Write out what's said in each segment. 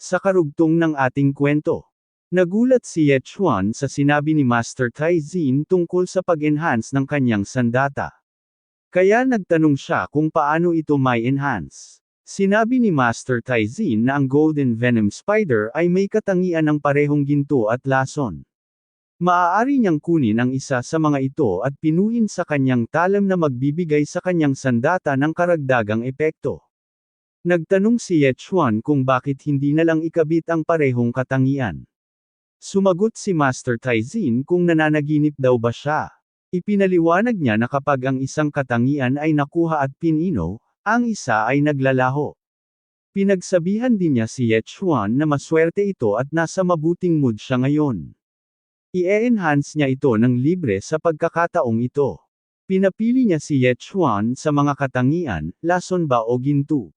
Sa karugtong ng ating kwento, nagulat si Ye sa sinabi ni Master Tai Zin tungkol sa pag-enhance ng kanyang sandata. Kaya nagtanong siya kung paano ito may enhance. Sinabi ni Master Tai Zin na ang Golden Venom Spider ay may katangian ng parehong ginto at lason. Maaari niyang kunin ang isa sa mga ito at pinuhin sa kanyang talam na magbibigay sa kanyang sandata ng karagdagang epekto. Nagtanong si Ye Chuan kung bakit hindi na lang ikabit ang parehong katangian. Sumagot si Master Taizin kung nananaginip daw ba siya. Ipinaliwanag niya na kapag ang isang katangian ay nakuha at pinino, ang isa ay naglalaho. Pinagsabihan din niya si Ye Chuan na maswerte ito at nasa mabuting mood siya ngayon. I-enhance niya ito ng libre sa pagkakataong ito. Pinapili niya si Ye Chuan sa mga katangian, lason ba o ginto.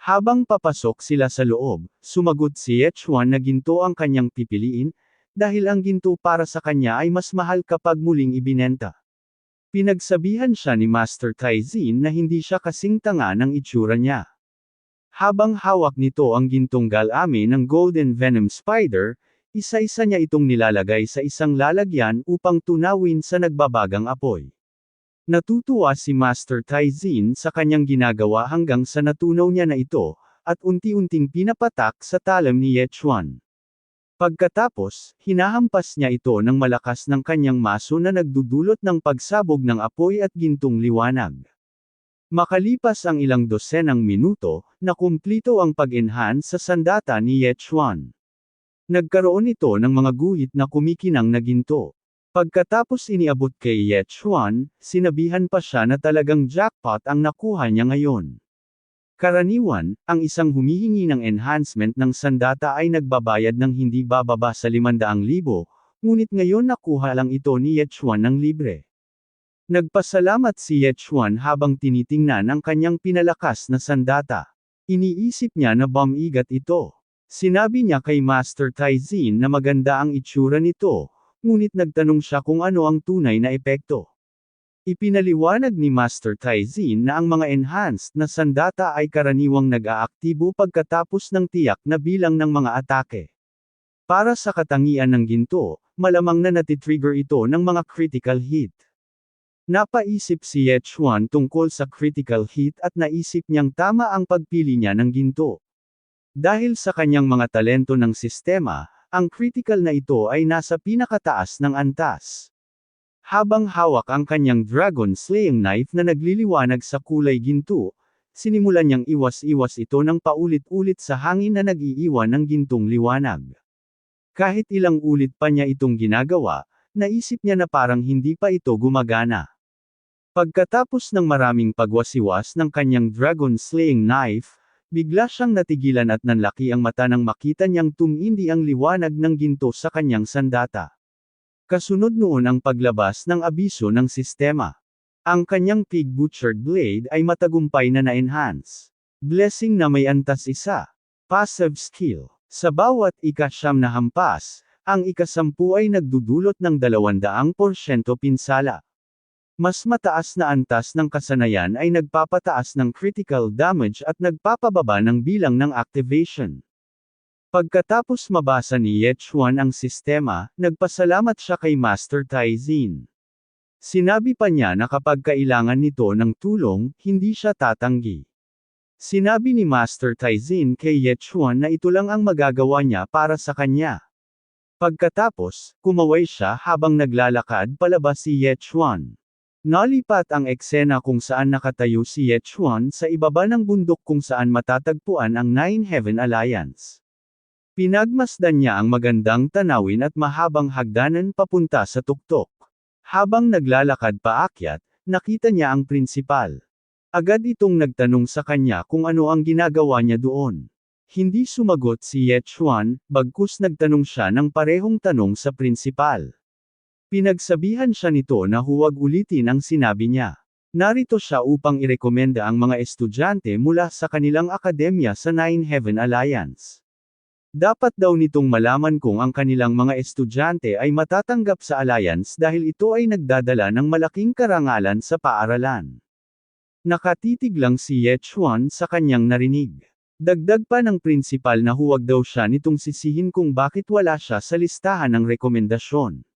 Habang papasok sila sa loob, sumagot si Ye Chuan na ginto ang kanyang pipiliin, dahil ang ginto para sa kanya ay mas mahal kapag muling ibinenta. Pinagsabihan siya ni Master Taizin na hindi siya kasing tanga ng itsura niya. Habang hawak nito ang gintong galame ng Golden Venom Spider, isa-isa niya itong nilalagay sa isang lalagyan upang tunawin sa nagbabagang apoy. Natutuwa si Master Taizin sa kanyang ginagawa hanggang sa natunaw niya na ito, at unti-unting pinapatak sa talam ni Ye Chuan. Pagkatapos, hinahampas niya ito ng malakas ng kanyang maso na nagdudulot ng pagsabog ng apoy at gintong liwanag. Makalipas ang ilang dosenang minuto, nakumplito ang pag-enhance sa sandata ni Ye Chuan. Nagkaroon ito ng mga guhit na kumikinang na ginto. Pagkatapos iniabot kay Ye Chuan, sinabihan pa siya na talagang jackpot ang nakuha niya ngayon. Karaniwan, ang isang humihingi ng enhancement ng sandata ay nagbabayad ng hindi bababa sa 500,000, ngunit ngayon nakuha lang ito ni Ye Chuan ng libre. Nagpasalamat si Ye Chuan habang tinitingnan ang kanyang pinalakas na sandata. Iniisip niya na bamigat ito. Sinabi niya kay Master Taizin na maganda ang itsura nito, ngunit nagtanong siya kung ano ang tunay na epekto. Ipinaliwanag ni Master Taizin na ang mga enhanced na sandata ay karaniwang nag-aaktibo pagkatapos ng tiyak na bilang ng mga atake. Para sa katangian ng ginto, malamang na natitrigger ito ng mga critical hit. Napaisip si Ye Chuan tungkol sa critical hit at naisip niyang tama ang pagpili niya ng ginto. Dahil sa kanyang mga talento ng sistema, ang critical na ito ay nasa pinakataas ng antas. Habang hawak ang kanyang dragon slaying knife na nagliliwanag sa kulay ginto, sinimulan niyang iwas-iwas ito ng paulit-ulit sa hangin na nag-iiwan ng gintong liwanag. Kahit ilang ulit pa niya itong ginagawa, naisip niya na parang hindi pa ito gumagana. Pagkatapos ng maraming pagwasiwas ng kanyang dragon slaying knife, Bigla siyang natigilan at nanlaki ang mata nang makita niyang tumindi ang liwanag ng ginto sa kanyang sandata. Kasunod noon ang paglabas ng abiso ng sistema. Ang kanyang pig butchered blade ay matagumpay na na-enhance. Blessing na may antas isa. Passive skill. Sa bawat ikasyam na hampas, ang ikasampu ay nagdudulot ng 200% pinsala. Mas mataas na antas ng kasanayan ay nagpapataas ng critical damage at nagpapababa ng bilang ng activation. Pagkatapos mabasa ni Ye Chuan ang sistema, nagpasalamat siya kay Master Taizin. Sinabi pa niya na kapag kailangan nito ng tulong, hindi siya tatanggi. Sinabi ni Master Taizin kay Ye Chuan na ito lang ang magagawa niya para sa kanya. Pagkatapos, kumaway siya habang naglalakad palabas si Ye Chuan. Nalipat ang eksena kung saan nakatayo si Ye Chuan sa ibaba ng bundok kung saan matatagpuan ang Nine Heaven Alliance. Pinagmasdan niya ang magandang tanawin at mahabang hagdanan papunta sa tuktok. Habang naglalakad paakyat, nakita niya ang prinsipal. Agad itong nagtanong sa kanya kung ano ang ginagawa niya doon. Hindi sumagot si Ye Chuan, bagkus nagtanong siya ng parehong tanong sa prinsipal. Pinagsabihan siya nito na huwag ulitin ang sinabi niya. Narito siya upang irekomenda ang mga estudyante mula sa kanilang akademya sa Nine Heaven Alliance. Dapat daw nitong malaman kung ang kanilang mga estudyante ay matatanggap sa alliance dahil ito ay nagdadala ng malaking karangalan sa paaralan. Nakatitig lang si Ye Chuan sa kanyang narinig. Dagdag pa ng prinsipal na huwag daw siya nitong sisihin kung bakit wala siya sa listahan ng rekomendasyon.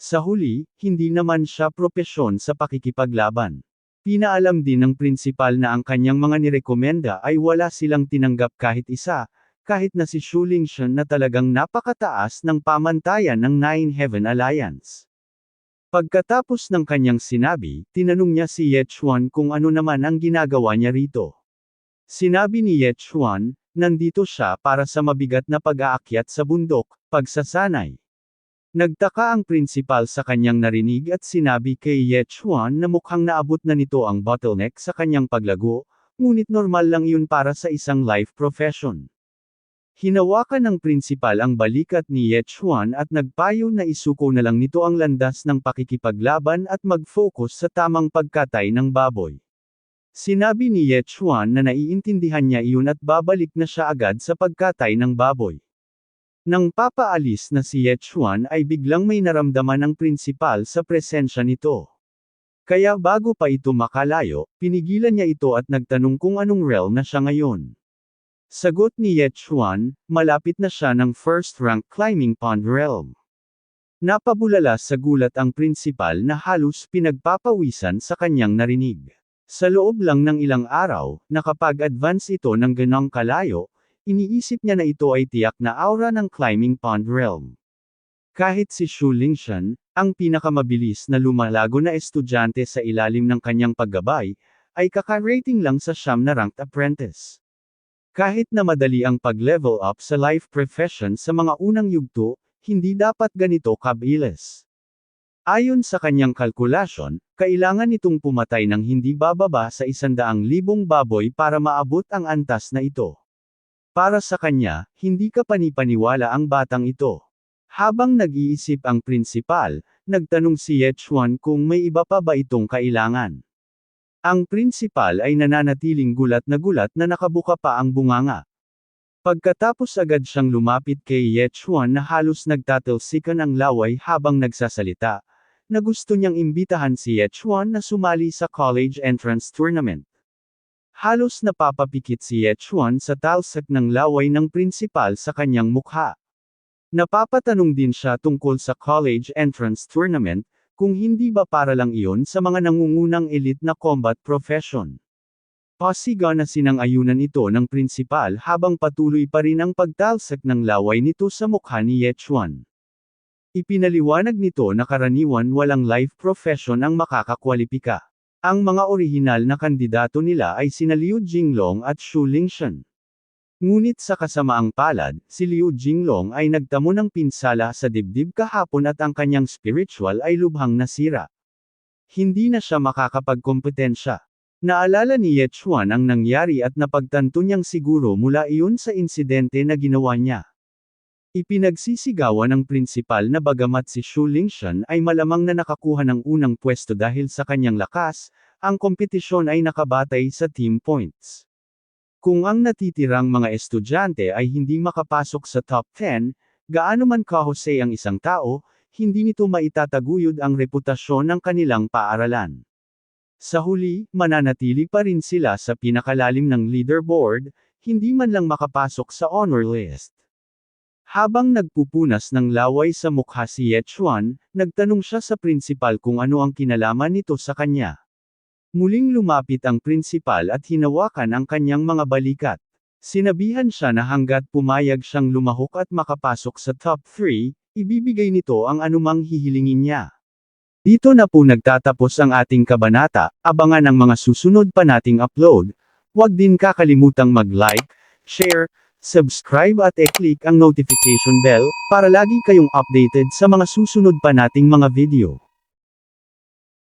Sa huli, hindi naman siya propesyon sa pakikipaglaban. Pinaalam din ng prinsipal na ang kanyang mga nirekomenda ay wala silang tinanggap kahit isa, kahit na si Shu Lingshan na talagang napakataas ng pamantayan ng Nine Heaven Alliance. Pagkatapos ng kanyang sinabi, tinanong niya si Ye Chuan kung ano naman ang ginagawa niya rito. Sinabi ni Ye Chuan, nandito siya para sa mabigat na pag-aakyat sa bundok, pagsasanay. Nagtaka ang prinsipal sa kanyang narinig at sinabi kay Ye Chuan na mukhang naabot na nito ang bottleneck sa kanyang paglago, ngunit normal lang yun para sa isang life profession. Hinawakan ng prinsipal ang balikat ni Ye Chuan at nagpayo na isuko na lang nito ang landas ng pakikipaglaban at mag-focus sa tamang pagkatay ng baboy. Sinabi ni Ye Chuan na naiintindihan niya iyon at babalik na siya agad sa pagkatay ng baboy. Nang papaalis na si Ye Chuan ay biglang may naramdaman ang prinsipal sa presensya nito. Kaya bago pa ito makalayo, pinigilan niya ito at nagtanong kung anong realm na siya ngayon. Sagot ni Ye Chuan, malapit na siya ng first rank climbing pond realm. Napabulala sa gulat ang prinsipal na halos pinagpapawisan sa kanyang narinig. Sa loob lang ng ilang araw, nakapag-advance ito ng ganong kalayo, iniisip niya na ito ay tiyak na aura ng climbing pond realm. Kahit si Shu Lingshan, ang pinakamabilis na lumalago na estudyante sa ilalim ng kanyang paggabay, ay kaka-rating lang sa siyam na ranked apprentice. Kahit na madali ang pag-level up sa life profession sa mga unang yugto, hindi dapat ganito kabilis. Ayon sa kanyang kalkulasyon, kailangan itong pumatay ng hindi bababa sa isandaang libong baboy para maabot ang antas na ito. Para sa kanya, hindi ka panipaniwala ang batang ito. Habang nag-iisip ang prinsipal, nagtanong si Ye Chuan kung may iba pa ba itong kailangan. Ang prinsipal ay nananatiling gulat na gulat na nakabuka pa ang bunganga. Pagkatapos agad siyang lumapit kay Ye Chuan na halos nagtatalsikan ang laway habang nagsasalita, na gusto niyang imbitahan si Ye Chuan na sumali sa college entrance tournament. Halos napapapikit si Ye Chuan sa talsak ng laway ng prinsipal sa kanyang mukha. Napapatanong din siya tungkol sa college entrance tournament, kung hindi ba para lang iyon sa mga nangungunang elite na combat profession. Pasiga na sinang-ayunan ito ng prinsipal habang patuloy pa rin ang pagtalsak ng laway nito sa mukha ni Ye Chuan. Ipinaliwanag nito na karaniwan walang life profession ang makakakwalipika. Ang mga orihinal na kandidato nila ay sina Liu Jinglong at Shu Lingshan. Ngunit sa kasamaang palad, si Liu Jinglong ay nagtamo ng pinsala sa dibdib kahapon at ang kanyang spiritual ay lubhang nasira. Hindi na siya makakapagkompetensya. Naalala ni Ye Chuan ang nangyari at napagtanto niyang siguro mula iyon sa insidente na ginawa niya. Ipinagsisigawan ng prinsipal na bagamat si Shu Lingshan ay malamang na nakakuha ng unang pwesto dahil sa kanyang lakas, ang kompetisyon ay nakabatay sa team points. Kung ang natitirang mga estudyante ay hindi makapasok sa top 10, gaano man kahusay ang isang tao, hindi nito maitataguyod ang reputasyon ng kanilang paaralan. Sa huli, mananatili pa rin sila sa pinakalalim ng leaderboard, hindi man lang makapasok sa honor list. Habang nagpupunas ng laway sa mukha si Ye Chuan, nagtanong siya sa prinsipal kung ano ang kinalaman nito sa kanya. Muling lumapit ang prinsipal at hinawakan ang kanyang mga balikat. Sinabihan siya na hanggat pumayag siyang lumahok at makapasok sa top 3, ibibigay nito ang anumang hihilingin niya. Dito na po nagtatapos ang ating kabanata, abangan ang mga susunod pa nating upload. Huwag din kakalimutang mag-like, share, subscribe at e-click ang notification bell, para lagi kayong updated sa mga susunod pa nating mga video.